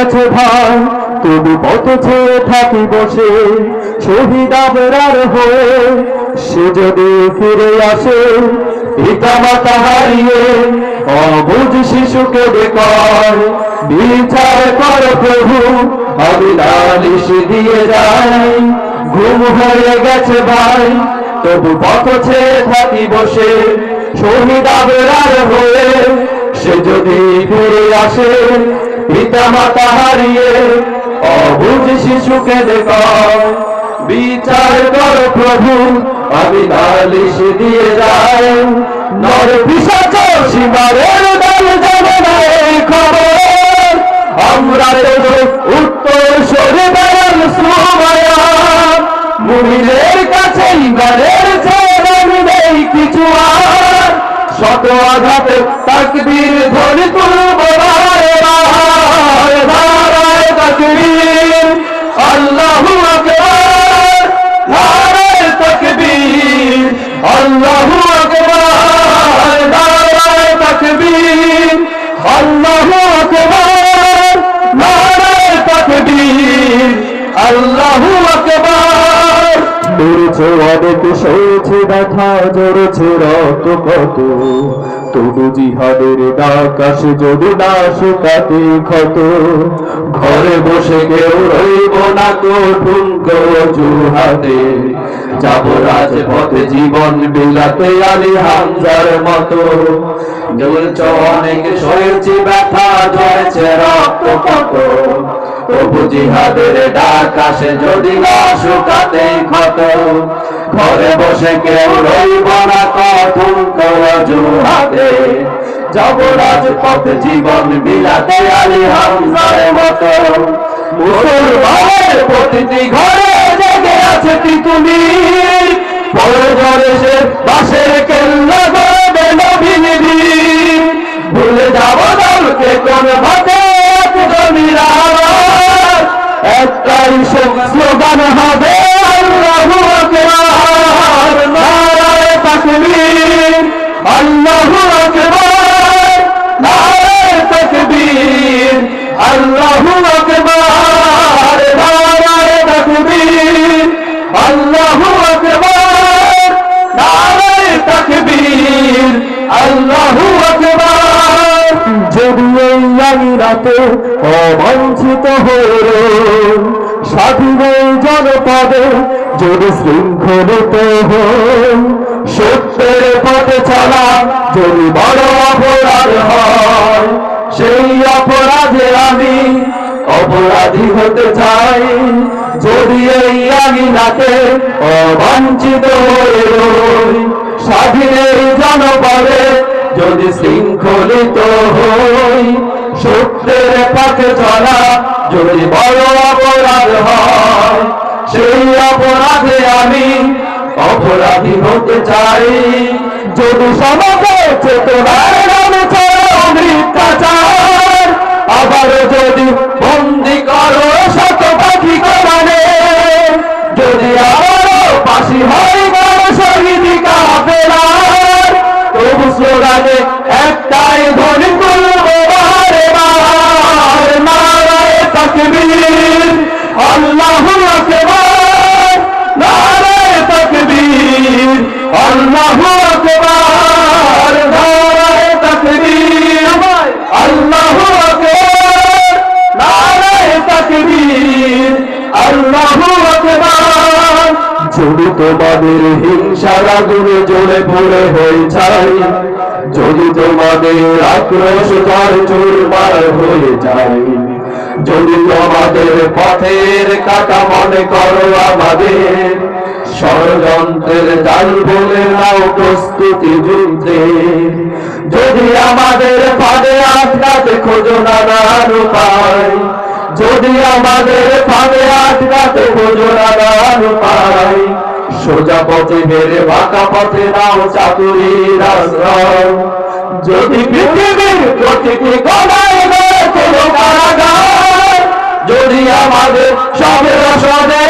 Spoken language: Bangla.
গেছে ভাই তবু পথ ছেড়ে থাকি বসে শহীদ আবরার হয়ে সে যদি ফিরে আসে পিতা মাতা হারিয়ে অবুঝ শিশুকে বেকর, বিচার কর প্রভু আমি নালিশ দিয়ে যাই ঘুম হয়ে গেছে ভাই, তবু পথ ছেড়ে থাকি বসে শহীদ আবরার হয়ে সে যদি ফিরে আসে পিতা মাতা হারিয়ে অবুঝ শিশুকে দেখায়। বিচার কর প্রভু, আমি নালিশ দিয়ে যাই। নর পিসাচ সীমারের দল যাবে না এই খবর। আমরা উত্তর সরে সুমায়া। কাছে ছেড়ে নেই কিছু আর। শত আঘাতে তাকবীর মেরেছে অনেক সয়েছে ব্যথা জড়েছে রক্ত কত তবু জিহাদের ডাক আসে যদি না শুকাতে ক্ষত। ঘরে বসে কেউ রইব না তো ঠুনকো জুহাতে। যাব রাজপথে জীবন বিলাতে আলী হামজার মতো। অনেক সয়েছে ব্যথা ঝরেছে রক্ত কত তবু জিহাদের ডাক আসে যদি শুকাতে ক্ষত। ঘরে বসে কেউ রইব না কথন জুহাতে যাব রাজপথ জীবন বিলাতে আলী হামজার মতো। মুসলমানের প্রতিটি ঘরে জেগে আছে তিতুমি প্রয়োজনে সে একটাই স্লোগান হবে আল্লাহু আকবার নারায়ে তাকবীর আল্লাহু আকবার। রাতে অবাঞ্ছিত হয়ে স্বাধীন জনপদে যদি শৃঙ্খলিত হই সত্যের পথে চলা যদি বড় অপরাধ হয়, সেই অপরাধে আমি অপরাধী হতে চাই। যদি এই আমি রাতে অবাঞ্ছিত হয়ে রই স্বাধীন এই জনপদে যদি শৃঙ্খলিত হই সত্যের পথে চলা যদি বড় অপরাধ হয়, সেই অপরাধে আমি অপরাধী হতে চাই। যদি সমাজ চেতনার নামে চলো মৃত্যাচার আবার যদি তোমাদের হিংসার আগুনে জ্বলে পড়ে হয়ে যায়। যদি তোমাদের আক্রোশ ঝড় চুরমার হয়ে যায়, যদি তোমাদের পথের কাটা মনে করো আমাদের, ষড়যন্ত্রের জাল বলে নাও প্রস্তুতি যুদ্ধে। যদি আমাদের ফাঁদে আটকাতে খোঁজো নানান উপায় যদি আমাদের সোজা পথে বেড়ে বাঁকা পথে নাও চাতুরীর আশ্রয় যদি পৃথিবীর প্রতিটি গলায় যদি আমাদের সবের সদে